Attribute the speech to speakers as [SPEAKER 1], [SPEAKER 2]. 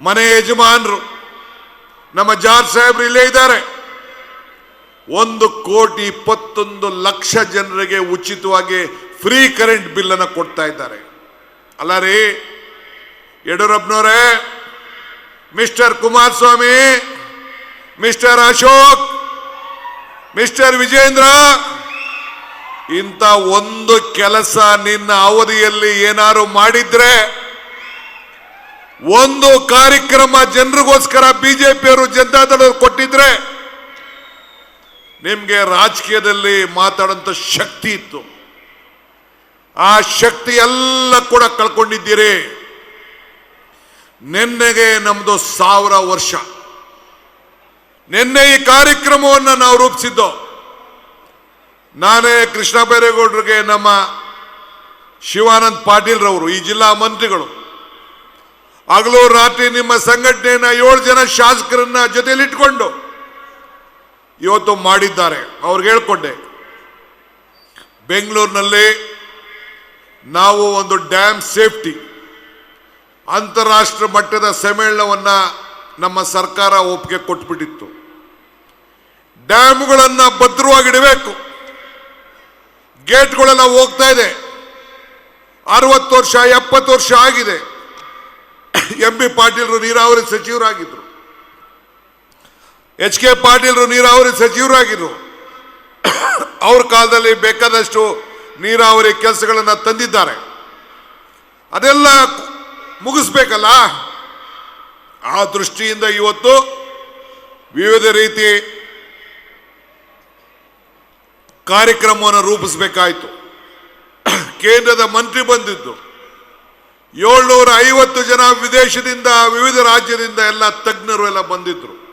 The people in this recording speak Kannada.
[SPEAKER 1] ಮನೆ ಯಜಮಾನರು, ನಮ್ಮ ಜಾರ್ ಸಾಹೇಬ್ರು ಇಲ್ಲೇ ಇದ್ದಾರೆ. ಒಂದು ಕೋಟಿ ಇಪ್ಪತ್ತೊಂದು ಲಕ್ಷ ಜನರಿಗೆ ಉಚಿತವಾಗಿ ಫ್ರೀ ಕರೆಂಟ್ ಬಿಲ್ಲನ್ನು ಕೊಡ್ತಾ ಇದ್ದಾರೆ. ಅಲ್ಲ ರೀ, ಯಡಿಯೂರಪ್ಪನವರೇ, mister Kumaraswamy, mister Ashok, mister Vijayendra, ಇಂಥ ಒಂದು ಕೆಲಸ ನಿನ್ನ ಅವಧಿಯಲ್ಲಿ ಏನಾರು ಮಾಡಿದ್ರೆ ಒಂದು ಕಾರ್ಯಕ್ರಮ ಜನರಿಗೋಸ್ಕರ ಬಿಜೆಪಿಯವರು ಜನತಾದಳರು ಕೊಟ್ಟಿದ್ರೆ ನಿಮ್ಗೆ ರಾಜಕೀಯದಲ್ಲಿ ಮಾತಾಡಂತ ಶಕ್ತಿ ಇತ್ತು. ಆ ಶಕ್ತಿ ಎಲ್ಲ ಕೂಡ ಕಳ್ಕೊಂಡಿದ್ದೀರಿ. ನಿನ್ನೆಗೆ ನಮ್ದು ಸಾವಿರ ವರ್ಷ. ನಿನ್ನೆ ಈ ಕಾರ್ಯಕ್ರಮವನ್ನು ನಾವು ರೂಪಿಸಿದ್ದು. ನಾನೇ ಕೃಷ್ಣ ಬೈರೇಗೌಡರಿಗೆ ನಮ್ಮ ಶಿವಾನಂದ್ ಪಾಟೀಲ್ರವರು, ಈ ಜಿಲ್ಲಾ ಮಂತ್ರಿಗಳು. ಹಗಲು ರಾತ್ರಿ ನಿಮ್ಮ ಸಂಘಟನೆಯನ್ನ ಏಳು ಜನ ಶಾಸಕರನ್ನ ಜೊತೆಲಿಟ್ಕೊಂಡು ಇವತ್ತು ಮಾಡಿದ್ದಾರೆ. ಅವ್ರಿಗೆ ಹೇಳ್ಕೊಂಡೆ. ಬೆಂಗಳೂರಿನಲ್ಲಿ ನಾವು ಒಂದು ಡ್ಯಾಮ್ ಸೇಫ್ಟಿ ಅಂತಾರಾಷ್ಟ್ರ ಮಟ್ಟದ ಸಮ್ಮೇಳನವನ್ನ ನಮ್ಮ ಸರ್ಕಾರ ಒಪ್ಪಿಗೆ ಕೊಟ್ಬಿಟ್ಟಿತ್ತು. ಡ್ಯಾಮ್ಗಳನ್ನು ಭದ್ರವಾಗಿಡಬೇಕು ಗೇಟ್ಗಳೆಲ್ಲ ಹೋಗ್ತಾ ಇದೆ. ಅರವತ್ತು ವರ್ಷ, ಎಪ್ಪತ್ತು ವರ್ಷ ಆಗಿದೆ. ಎಂ ಬಿ ಪಾಟೀಲ್ರು ನೀರಾವರಿ ಸಚಿವರಾಗಿದ್ರು. ಎಚ್ ಕೆ ಪಾಟೀಲ್ರು ನೀರಾವರಿ ಸಚಿವರಾಗಿದ್ರು. ಅವ್ರ ಕಾಲದಲ್ಲಿ ಬೇಕಾದಷ್ಟು ನೀರಾವರಿ ಕೆಲಸಗಳನ್ನು ತಂದಿದ್ದಾರೆ. ಅದೆಲ್ಲ ಮುಗಿಸ್ಬೇಕಲ್ಲ? ಆ ದೃಷ್ಟಿಯಿಂದ ಇವತ್ತು ವಿವಿಧ ರೀತಿ ಕಾರ್ಯಕ್ರಮವನ್ನು ರೂಪಿಸಬೇಕಾಯಿತು. ಕೇಂದ್ರದ ಮಂತ್ರಿ ಬಂದಿದ್ದು. ಏಳ್ನೂರ ಐವತ್ತು ಜನ ವಿದೇಶದಿಂದ ವಿವಿಧ ರಾಜ್ಯದಿಂದ ಎಲ್ಲ ತಜ್ಞರು ಎಲ್ಲ ಬಂದಿದ್ರು.